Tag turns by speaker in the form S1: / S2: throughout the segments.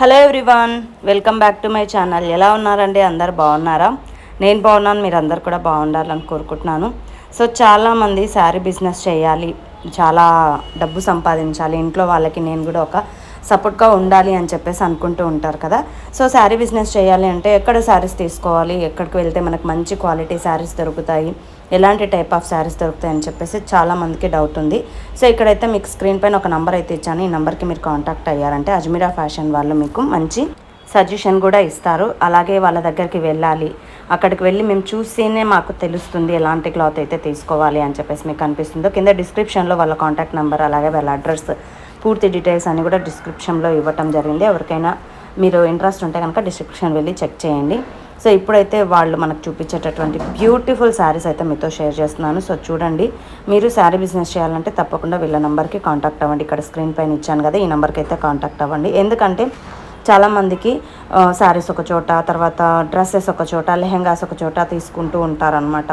S1: Hello everyone welcome back to my channel. ఎలా ఉన్నారండి? అందరు బాగున్నారా? నేను బాగున్నాను మీరు అందరు కూడా బాగుండాలని కోరుకుంటున్నాను. సో చాలామంది శారీ బిజినెస్ చేయాలి చాలా డబ్బు సంపాదించాలి ఇంట్లో వాళ్ళకి నేను కూడా ఒక సపోర్ట్గా ఉండాలి అని చెప్పేసి అనుకుంటూ ఉంటారు కదా. సో శారీ బిజినెస్ చేయాలి అంటే ఎక్కడ శారీస్ తీసుకోవాలి ఎక్కడికి వెళ్తే మనకు మంచి క్వాలిటీ శారీస్ దొరుకుతాయి ఎలాంటి టైప్ ఆఫ్ శారీస్ దొరుకుతాయని చెప్పేసి చాలామందికి డౌట్ ఉంది. సో ఇక్కడైతే మీకు స్క్రీన్ పైన ఒక నంబర్ అయితే ఇచ్చాను. ఈ నెంబర్కి మీరు కాంటాక్ట్ అయ్యారంటే అజ్మీరా ఫ్యాషన్ వాళ్ళు మీకు మంచి సజెషన్ కూడా ఇస్తారు. అలాగే వాళ్ళ దగ్గరికి వెళ్ళాలి. అక్కడికి వెళ్ళి మేము చూస్తేనే మాకు తెలుస్తుంది ఎలాంటి క్లాత్ అయితే తీసుకోవాలి అని చెప్పేసి మీకు అనిపిస్తుందో. కింద డిస్క్రిప్షన్లో వాళ్ళ కాంటాక్ట్ నెంబర్ అలాగే వాళ్ళ అడ్రస్ పూర్తి డీటెయిల్స్ అన్ని కూడా డిస్క్రిప్షన్లో ఇవ్వటం జరిగింది. ఎవరికైనా మీరు ఇంట్రెస్ట్ ఉంటే కనుక డిస్క్రిప్షన్ వెళ్ళి చెక్ చేయండి. సో ఇప్పుడైతే వాళ్ళు మనకు చూపించేటటువంటి బ్యూటిఫుల్ శారీస్ అయితే మీతో షేర్ చేస్తున్నాను. సో చూడండి మీరు శారీ బిజినెస్ చేయాలంటే తప్పకుండా వీళ్ళ నెంబర్కి కాంటాక్ట్ అవ్వండి. ఇక్కడ స్క్రీన్ పైన ఇచ్చాను కదా ఈ నెంబర్కి అయితే కాంటాక్ట్ అవ్వండి. ఎందుకంటే చాలామందికి శారీస్ ఒక చోట తర్వాత డ్రెస్సెస్ ఒక చోట లెహెంగాస్ ఒక చోట తీసుకుంటూ ఉంటారనమాట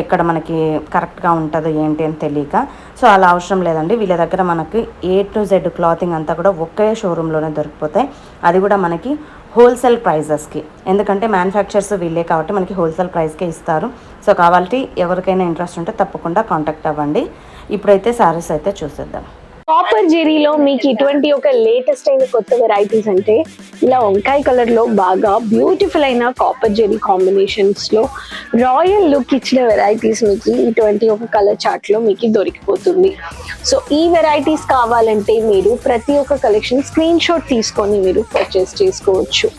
S1: ఎక్కడ మనకి కరెక్ట్గా ఉంటుందో ఏంటి అని తెలియక. సో అలా అవసరం లేదండి. వీళ్ళ దగ్గర మనకి ఏ టు జెడ్ క్లాతింగ్ అంతా కూడా ఒకే షోరూంలోనే దొరికిపోతాయి. అది కూడా మనకి హోల్సేల్ ప్రైజెస్కి. ఎందుకంటే మ్యానుఫ్యాక్చర్స్ వీళ్ళే కాబట్టి మనకి హోల్సేల్ ప్రైస్కే ఇస్తారు. సో కాబట్టి ఎవరికైనా ఇంట్రెస్ట్ ఉంటే తప్పకుండా కాంటాక్ట్ అవ్వండి. ఇప్పుడైతే శారీస్ అయితే చూసేద్దాం.
S2: కాపర్ జెరీలో మీకు ఇటువంటి ఒక లేటెస్ట్ అయిన కొత్త వెరైటీస్ అంటే ఇలా వంకాయ కలర్లో బాగా బ్యూటిఫుల్ అయిన కాపర్ జెరీ కాంబినేషన్స్లో రాయల్ లుక్ ఇచ్చిన వెరైటీస్ మీకు ఇటువంటి ఒక కలర్ చార్ట్లో మీకు దొరికిపోతుంది. సో ఈ వెరైటీస్ కావాలంటే మీరు ప్రతి ఒక్క కలెక్షన్ స్క్రీన్ షాట్ తీసుకొని మీరు పర్చేస్ చేసుకోవచ్చు.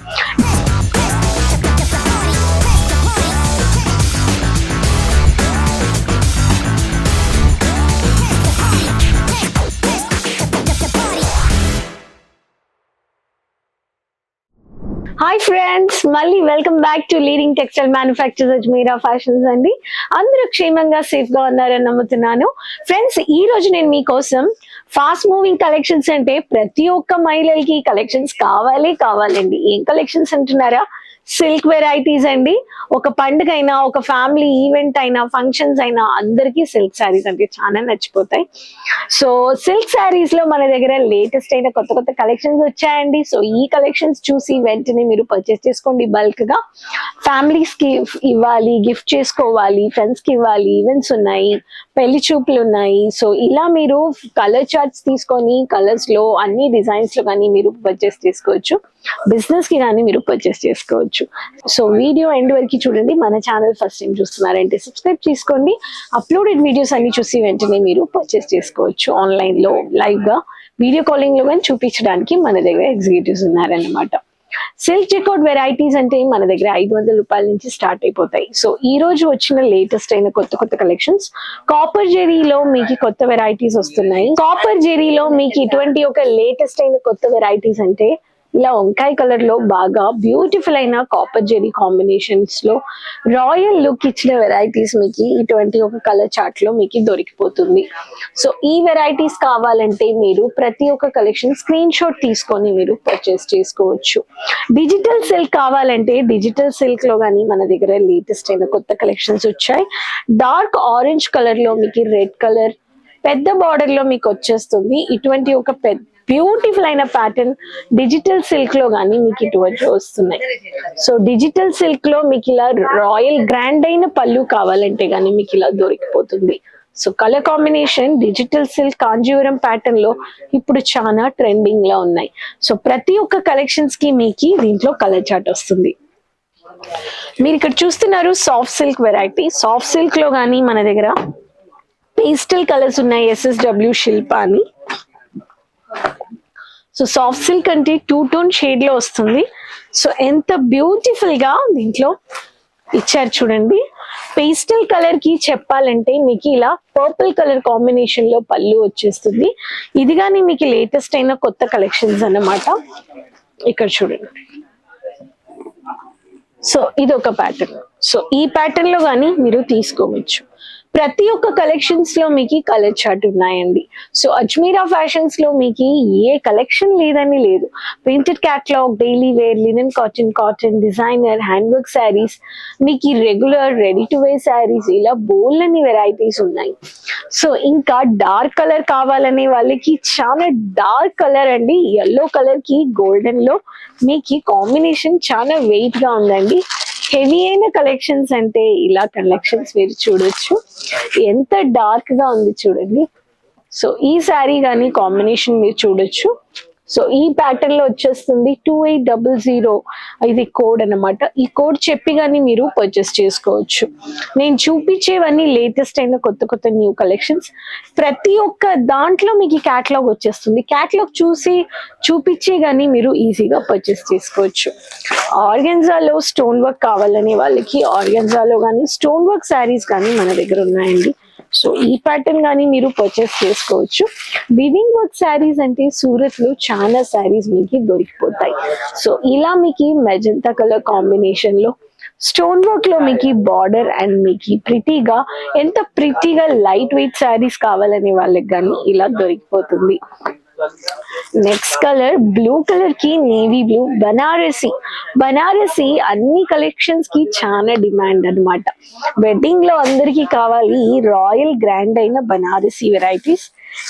S2: హాయ్ ఫ్రెండ్స్ మళ్ళీ welcome back to leading textile manufactures Ajmera fashions అండి. అందరూ క్షేమంగా సేఫ్గా ఉన్నారని నమ్ముతున్నాను. ఫ్రెండ్స్ ఈ రోజు నేను మీకోసం ఫాస్ట్ మూవింగ్ కలెక్షన్స్ అంటే ప్రతి ఒక్క మహిళలకి కలెక్షన్స్ కావాలి కావాలండి. ఏం కలెక్షన్స్ అంటున్నారా? సిల్క్ వెరైటీస్ అండి. ఒక పండుగ అయినా ఒక ఫ్యామిలీ ఈవెంట్ అయినా ఫంక్షన్స్ అయినా అందరికీ సిల్క్ శారీస్ అంటే చాలా నచ్చిపోతాయి. సో సిల్క్ శారీస్లో మన దగ్గర లేటెస్ట్ అయిన కొత్త కొత్త కలెక్షన్స్ వచ్చాయండి. సో ఈ కలెక్షన్స్ చూసి వెంటనే మీరు పర్చేస్ చేసుకోండి బల్క్గా. ఫ్యామిలీస్కి ఇవ్వాలి గిఫ్ట్ చేసుకోవాలి ఫ్రెండ్స్కి ఇవ్వాలి ఈవెంట్స్ ఉన్నాయి పెళ్ళి చూపులు ఉన్నాయి. సో ఇలా మీరు కలర్ చార్ట్స్ తీసుకొని కలర్స్లో అన్ని డిజైన్స్లో కానీ మీరు పర్చేస్ చేసుకోవచ్చు. బిజినెస్కి కానీ మీరు పర్చేస్ చేసుకోవచ్చు. సో వీడియో ఎండ్ వరకు చూడండి. మన ఛానల్ ఫస్ట్ టైం చూస్తున్నారంటే సబ్స్క్రైబ్ చేసుకోండి. అప్లోడెడ్ వీడియోస్ అన్ని చూసి వెంటనే మీరు పర్చేస్ చేసుకోవచ్చు ఆన్లైన్లో లైవ్గా వీడియో కాలింగ్లో కానీ చూపించడానికి మన దగ్గర ఎగ్జిక్యూటివ్స్ ఉన్నారన్నమాట. సిల్క్ చెక్అవుట్ వెరైటీస్ అంటే మన దగ్గర ఐదు వందల రూపాయల నుంచి స్టార్ట్ అయిపోతాయి. సో ఈ రోజు వచ్చిన లేటెస్ట్ అయిన కొత్త కొత్త కలెక్షన్స్. కాపర్ జెరీలో మీకు కొత్త వెరైటీస్ వస్తున్నాయి. కాపర్ జెరీలో మీకు ఇటువంటి ఒక లేటెస్ట్ అయిన కొత్త వెరైటీస్ అంటే ఇలా వంకాయ కలర్లో బాగా బ్యూటిఫుల్ అయిన కాపర్ జెరీ కాంబినేషన్స్లో రాయల్ లుక్ ఇచ్చిన వెరైటీస్ మీకు ఇటువంటి ఒక కలర్ చార్ట్లో మీకు దొరికిపోతుంది. సో ఈ వెరైటీస్ కావాలంటే మీరు ప్రతి ఒక్క కలెక్షన్ స్క్రీన్ షాట్ తీసుకొని మీరు పర్చేస్ చేసుకోవచ్చు. డిజిటల్ సిల్క్ కావాలంటే డిజిటల్ సిల్క్లో కానీ మన దగ్గర లేటెస్ట్ అయిన కొత్త కలెక్షన్స్ వచ్చాయి. డార్క్ ఆరెంజ్ కలర్లో మీకు రెడ్ కలర్ పెద్ద బార్డర్లో మీకు వచ్చేస్తుంది. ఇటువంటి ఒక పెద్ద బ్యూటిఫుల్ అయిన ప్యాటర్న్ డిజిటల్ సిల్క్లో కానీ మీకు ఇటువంటి వస్తున్నాయి. సో డిజిటల్ సిల్క్లో మీకు ఇలా రాయల్ గ్రాండ్ అయిన పళ్ళు కావాలంటే కానీ మీకు ఇలా దొరికిపోతుంది. So colour combination digital silk Kanjeevaram ప్యాటర్న్లో ఇప్పుడు చాలా ట్రెండింగ్లో ఉన్నాయి. సో ప్రతి ఒక్క కలెక్షన్స్కి మీకు దీంట్లో కలర్ చార్ట్ వస్తుంది. మీరు ఇక్కడ చూస్తున్నారు సాఫ్ట్ సిల్క్ వెరైటీ. సాఫ్ట్ సిల్క్లో కానీ మన దగ్గర పేస్టల్ కలర్స్ ఉన్నాయి ఎస్ఎస్డబ్ల్యూ శిల్ప అని. సో సాఫ్ట్ సిల్క్ అంటే టూ టోన్ షేడ్లో వస్తుంది. సో ఎంత బ్యూటిఫుల్గా దీంట్లో ఇచ్చారు చూడండి. పేస్టల్ కలర్కి చెప్పాలంటే మీకు ఇలా పర్పుల్ కలర్ కాంబినేషన్లో పళ్ళు వచ్చేస్తుంది. ఇది కానీ మీకు లేటెస్ట్ అయిన కొత్త కలెక్షన్స్ అన్నమాట. ఇక్కడ చూడండి. సో ఇది ఒక ప్యాటర్న్ సో ఈ ప్యాటర్న్లో కానీ మీరు తీసుకోవచ్చు. ప్రతి ఒక్క కలెక్షన్స్లో మీకు కలర్ చార్ట్ ఉన్నాయండి. సో అజ్మీరా ఫ్యాషన్స్లో మీకు ఏ కలెక్షన్ లేదని లేదు. Printed catalogue daily wear linen cotton cotton designer hand work saris మీకు regular ready to wear saris ఇలా బోల్ అని వెరైటీస్ ఉన్నాయి. సో ఇంకా డార్క్ కలర్ కావాలనే వాళ్ళకి చాలా డార్క్ కలర్ అండి. ఎల్లో కలర్కి గోల్డెన్లో మీకు కాంబినేషన్ చాలా వెయిట్గా ఉందండి. హెవీ అయిన కలెక్షన్స్ అంటే ఇలా కలెక్షన్స్ మీరు చూడొచ్చు. ఎంత డార్క్గా ఉంది చూడండి. సో ఈ శారీ కానీ కాంబినేషన్ మీరు చూడొచ్చు. సో ఈ ప్యాటర్న్లో వచ్చేస్తుంది టూ ఎయిట్ డబుల్ జీరో ఇది కోడ్ అన్నమాట. ఈ కోడ్ చెప్పి కానీ మీరు పర్చేస్ చేసుకోవచ్చు. నేను చూపించేవన్నీ లేటెస్ట్ అయిన కొత్త కొత్త న్యూ కలెక్షన్స్ ప్రతి ఒక్క దాంట్లో మీకు క్యాటలాగ్ వచ్చేస్తుంది. క్యాటలాగ్ చూసి చూపించే కానీ మీరు ఈజీగా పర్చేస్ చేసుకోవచ్చు. ఆర్గెన్జాలో స్టోన్ వర్క్ కావాలనే వాళ్ళకి ఆర్గెన్జాలో కానీ స్టోన్ వర్క్ శారీస్ కానీ మన దగ్గర ఉన్నాయండి. సో ఈ ప్యాటర్న్ కానీ మీరు పర్చేస్ చేసుకోవచ్చు. వివింగ్ వర్క్ శారీస్ అంటే సూరత్లో చాలా శారీస్ మీకు దొరికిపోతాయి. సో ఇలా మీకు మెజంతా కలర్ కాంబినేషన్లో స్టోన్ వర్క్లో మీకు బార్డర్ అండ్ మీకు ప్రిటీగా ఎంత ప్రిటీగా లైట్ వెయిట్ శారీస్ కావాలనే వాళ్ళకి కానీ ఇలా దొరికిపోతుంది. నెక్స్ట్ కలర్ బ్లూ కలర్కి నేవీ బ్లూ బనారసి బనారసి అన్ని కలెక్షన్స్కి చాలా డిమాండ్ అన్నమాట. వెడ్డింగ్లో అందరికి కావాలి రాయల్ గ్రాండ్ అయిన బనారసి వెరైటీస్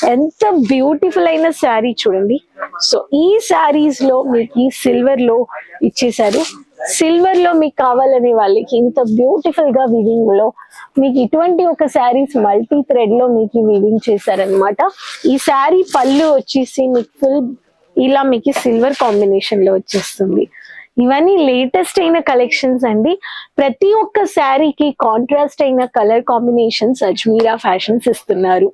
S2: ఎంత బ్యూటిఫుల్ అయిన శారీ చూడండి. సో ఈ శారీస్లో మీకు సిల్వర్లో ఇచ్చేసారు సిల్వర్లో మీకు కావాలనే వాళ్ళకి ఇంత బ్యూటిఫుల్గా వివింగ్లో మీకు ఇటువంటి ఒక శారీస్ మల్టీ థ్రెడ్లో మీకు వివింగ్ చేశారనమాట ఈ శారీ పళ్ళు వచ్చేసి మీకు ఫుల్ ఇలా మీకు సిల్వర్ కాంబినేషన్లో వచ్చేస్తుంది. ఇవన్నీ లేటెస్ట్ అయిన కలెక్షన్స్ అండి. ప్రతి ఒక్క శారీకి కాంట్రాస్ట్ అయిన కలర్ కాంబినేషన్స్ అజ్మీరా ఫ్యాషన్స్ ఇస్తున్నారు.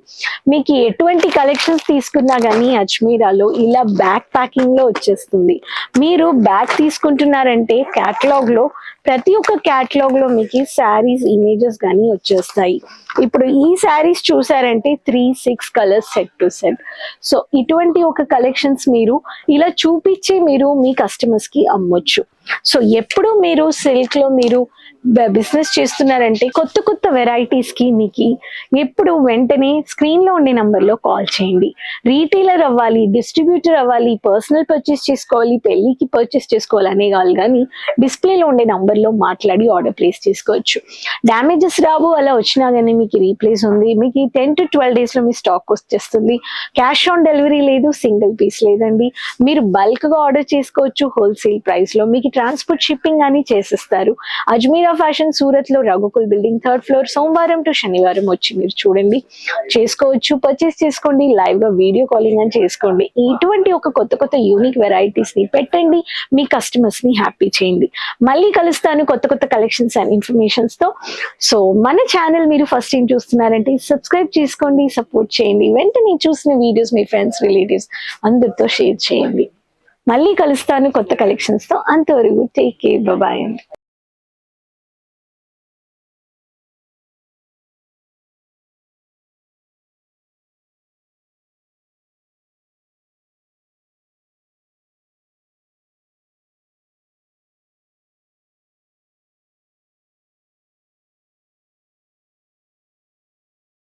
S2: మీకు ఎటువంటి కలెక్షన్స్ తీసుకున్నా కానీ అజ్మీరాలో ఇలా బ్యాక్ ప్యాకింగ్లో వచ్చేస్తుంది. మీరు బ్యాగ్ తీసుకుంటున్నారంటే క్యాటలాగ్లో ప్రతి ఒక్క క్యాటలాగ్లో మీకు శారీస్ ఇమేజెస్ కానీ వచ్చేస్తాయి. ఇప్పుడు ఈ శారీస్ చూసారంటే three six colours set to set so ఇటువంటి ఒక కలెక్షన్స్ మీరు ఇలా చూపించి మీరు మీ కస్టమర్స్కి అమ్మొచ్చు. future. సో ఎప్పుడు మీరు సిల్క్లో మీరు బిజినెస్ చేస్తున్నారంటే కొత్త కొత్త వెరైటీస్కి మీకు ఎప్పుడు వెంటనే స్క్రీన్లో ఉండే నంబర్లో కాల్ చేయండి. రీటైలర్ అవ్వాలి డిస్ట్రిబ్యూటర్ అవ్వాలి పర్సనల్ పర్చేస్ చేసుకోవాలి పెళ్ళికి పర్చేస్ చేసుకోవాలి అనే కాదు కానీ డిస్ప్లేలో ఉండే నంబర్లో మాట్లాడి ఆర్డర్ ప్లేస్ చేసుకోవచ్చు. డ్యామేజెస్ రావు అలా వచ్చినా కానీ మీకు రీప్లేస్ ఉంది. మీకు టెన్ టు ట్వెల్వ్ డేస్లో మీ స్టాక్ వచ్చేస్తుంది. క్యాష్ ఆన్ డెలివరీ లేదు సింగిల్ పీస్ లేదండి. మీరు బల్క్గా ఆర్డర్ చేసుకోవచ్చు హోల్సేల్ ప్రైస్లో. మీకు ట్రాన్స్పోర్ట్ షిప్పింగ్ అని చేసిస్తారు. అజ్మీరా ఫ్యాషన్ సూరత్లో రఘుకుల్ బిల్డింగ్ థర్డ్ ఫ్లోర్ సోమవారం టు శనివారం వచ్చి మీరు చూడండి. చేసుకోవచ్చు పర్చేస్ చేసుకోండి లైవ్గా వీడియో కాలింగ్ అని చేసుకోండి. ఇటువంటి ఒక కొత్త కొత్త యూనిక్ వెరైటీస్ని పెట్టండి మీ కస్టమర్స్ని హ్యాపీ చేయండి. మళ్ళీ కలుస్తాను కొత్త కొత్త కలెక్షన్స్ అండ్ ఇన్ఫర్మేషన్స్తో. సో మన ఛానల్ మీరు ఫస్ట్ ఏం చూస్తున్నారంటే సబ్స్క్రైబ్ చేసుకోండి సపోర్ట్ చేయండి. వెంటనే చూసిన వీడియోస్ మీ ఫ్రెండ్స్ రిలేటివ్స్ అందరితో షేర్ చేయండి. మళ్ళీ కలుస్తాను కొత్త కలెక్షన్స్తో. అంతవరకు టేక్ కేర్ బాయ్ అండి